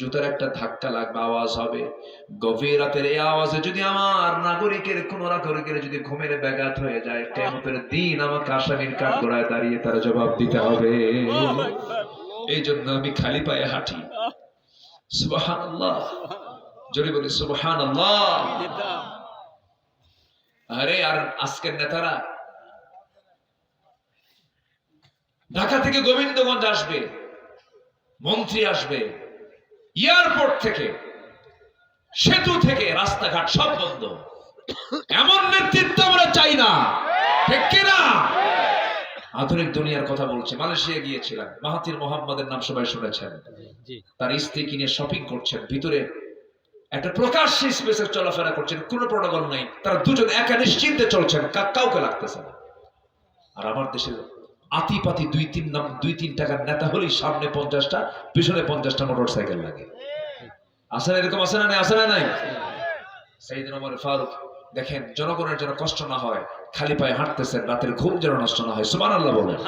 জুতার একটা ধাক্কা লাগবে, আওয়াজ হবে। গভীর রাতের এই আওয়াজে যদি আমার নাগরিকের, কোন নাগরিকের যদি ঘুমের ব্যাঘাত হয়ে যায় কেমতের দিন আমাকে আসামির কাঠ গোড়ায় দাঁড়িয়ে তার জবাব দিতে হবে। এই জন্য আমি খালি পায়ে হাঁটি। সুবাহান আল্লাহ জোরে বলি সুবাহান আল্লাহ আরে, আর আজকের নেতারা? ঢাকা থেকে গোবিন্দগঞ্জ আসবে, মন্ত্রী আসবে। এয়ারপোর্ট থেকে সেতু থেকে রাস্তাঘাট সব বন্ধ। এমন নেতৃত্ব আমরা চাই না। ঠিক কিনা? আধুনিক দুনিয়ার কথা বলছে। মালয়েশিয়া গিয়েছিলাম। মাহাতির মোহাম্মদের নাম সবাই শুনেছেন। তার স্ত্রীকে কিনে শপিং করছেন। ভিতরে একটা প্রকাশ্যে স্পেসে চলাফেরা করছেন। কোনো প্রোটোকল নেই। তারা দুজন একা নিশ্চিন্তে চলছেন। কাউকে লাগতেছে না। আর আমার দেশের আতিপাতি দুই তিন নাম, দুই তিন টাকার নেতা হলেই সামনে পঞ্চাশটা, পিছনে পঞ্চাশটা মোটর সাইকেল লাগে। আসে না এরকম আসে না নাই আসে না নাই? সেই দিন আমার ফারুক, দেখেন, জনগণের যেন কষ্ট না হয়, খালি পায়ে হাঁটতেছেন, রাতের ঘুম যেন নষ্ট না হয় সুমান আল্লাহ বলেন।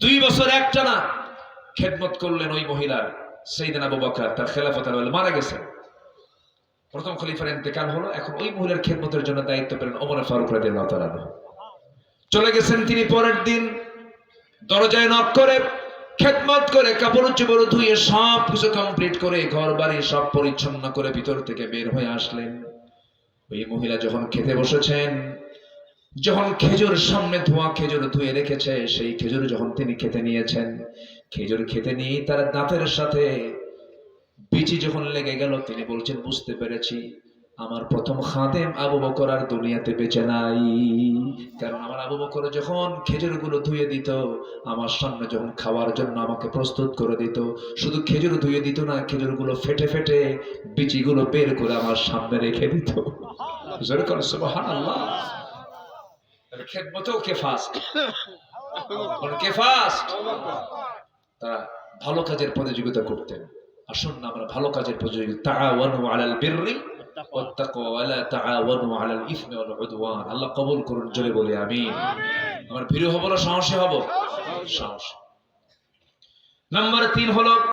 দুই বছর একটানা খেদমত করলেন ওই মহিলার, সেইদিন আবু বকর, তার খেলাফতের বেলা মারা গেছেন প্রথম খলিফার ইন্তেকাল হলো, এখন ওই মহিলার খেদমতের জন্য দায়িত্ব পেলেন ওমর ফারুক রাদিয়াল্লাহু আনহু। চলে গেছেন তিনি পরের দিন। দরজায় নক করে, খেদমত করে, কাপড় চোপড় ধুয়ে সব কিছু কমপ্লিট করে ঘর বাড়ি সব পরিচ্ছন্ন করে ভিতর থেকে বের হয়ে আসলেন। ওই মহিলা যখন খেতে বসেছেন, যখন খেজুর সামনে ধোয়া খেজুর ধুয়ে রেখেছে, সেই খেজুর যখন তিনি খেতে নিয়েছেন, খেজুর খেতে নিয়ে তার দাঁতের সাথে বিচি যখন লেগে গেল, তিনি বলছেন, বুঝতে পেরেছি আমার প্রথম খাদেম আবু বকর আর দুনিয়াতে বেঁচে নাই। কারণ আমার আবু বকর যখন খেজুরগুলো ধুয়ে দিত, আমার সামনে যখন খাওয়ার জন্য আমাকে প্রস্তুত করে দিত, শুধু খেজুর ধুয়ে দিত না, খেজুরগুলো ফেটে ফেটে বিচিগুলো বের করে আমার সামনে রেখে দিত। ভালো কাজের প্রতিযোগিতা করতেন। আসুন না, আমরা ভালো কাজের প্রতিযোগিতা, তাআওয়ানু আলাল বিররি আল্লাহ কবুল করুন জোরে বলি আমি আমার ভিড় হব না সাহসী হব? সাহস। নাম্বার তিন হলো